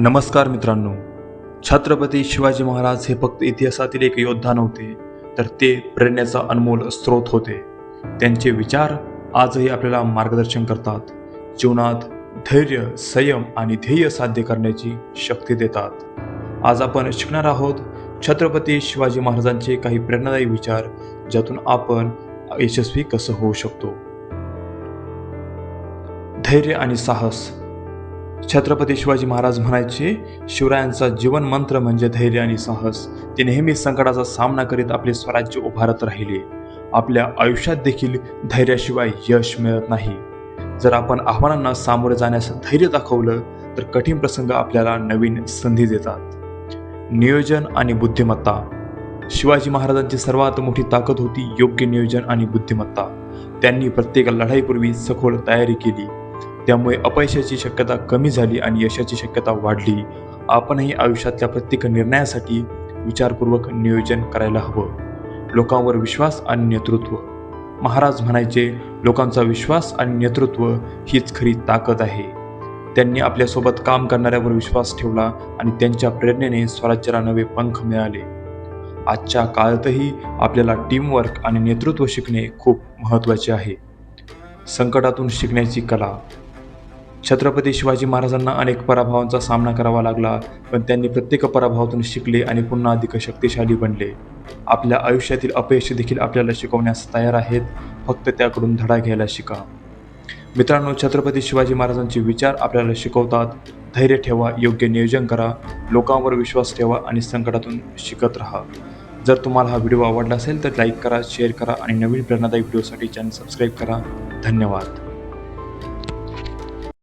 नमस्कार मित्रांनो. छत्रपती शिवाजी महाराज हे फक्त इतिहासातील एक योद्धा नव्हते तर ते प्रेरणेचा अनमोल स्रोत होते. त्यांचे विचार आजही आपल्याला मार्गदर्शन करतात. जीवनात धैर्य संयम आणि ध्येय साध्य करण्याची शक्ती देतात. आज आपण शिकणार आहोत छत्रपती शिवाजी महाराजांचे काही प्रेरणादायी विचार ज्यातून आपण यशस्वी कसं होऊ शकतो. धैर्य आणि साहस छत्रपती शिवाजी महाराज म्हणायचे शिवरायांचा जीवन मंत्र म्हणजे धैर्य आणि साहस. ते नेहमी संकटाचा सामना करीत आपले स्वराज्य उभारत राहिले. आपल्या आयुष्यात देखील धैर्याशिवाय यश मिळत नाही. जर आपण आव्हानांना सामोरे जाण्यास धैर्य दाखवलं तर कठीण प्रसंग आपल्याला नवीन संधी देतात. नियोजन आणि बुद्धिमत्ता. शिवाजी महाराजांची सर्वात मोठी ताकद होती योग्य नियोजन आणि बुद्धिमत्ता. त्यांनी प्रत्येक लढाईपूर्वी सखोल तयारी केली. त्यामुळे अपयशाची शक्यता कमी झाली आणि यशाची शक्यता वाढली. आपणही आयुष्यातल्या प्रत्येक निर्णयासाठी विचारपूर्वक नियोजन करायला हवं. लोकांवर विश्वास आणि नेतृत्व. महाराज म्हणायचे लोकांचा विश्वास आणि नेतृत्व हीच खरी ताकद आहे. त्यांनी आपल्यासोबत काम करणाऱ्यावर विश्वास ठेवला आणि त्यांच्या प्रेरणेने स्वराज्याला नवे पंख मिळाले. आजच्या काळातही आपल्याला टीमवर्क आणि नेतृत्व शिकणे खूप महत्त्वाचे आहे. संकटातून शिकण्याची कला. छत्रपती शिवाजी महाराजांना अनेक पराभवांचा सामना करावा लागला पण त्यांनी प्रत्येक पराभवातून शिकले आणि पुन्हा अधिक शक्तिशाली बनले. आपल्या आयुष्यातील अपयश देखील आपल्याला शिकवण्यास तयार आहेत फक्त त्याकडून धडा घ्यायला शिका. मित्रांनो छत्रपती शिवाजी महाराजांचे विचार आपल्याला शिकवतात. धैर्य ठेवा योग्य नियोजन करा लोकांवर विश्वास ठेवा आणि संकटातून शिकत राहा. जर तुम्हाला हा व्हिडिओ आवडला असेल तर लाईक करा शेअर करा आणि नवीन प्रेरणादायी व्हिडिओसाठी चॅनल सबस्क्राईब करा. धन्यवाद.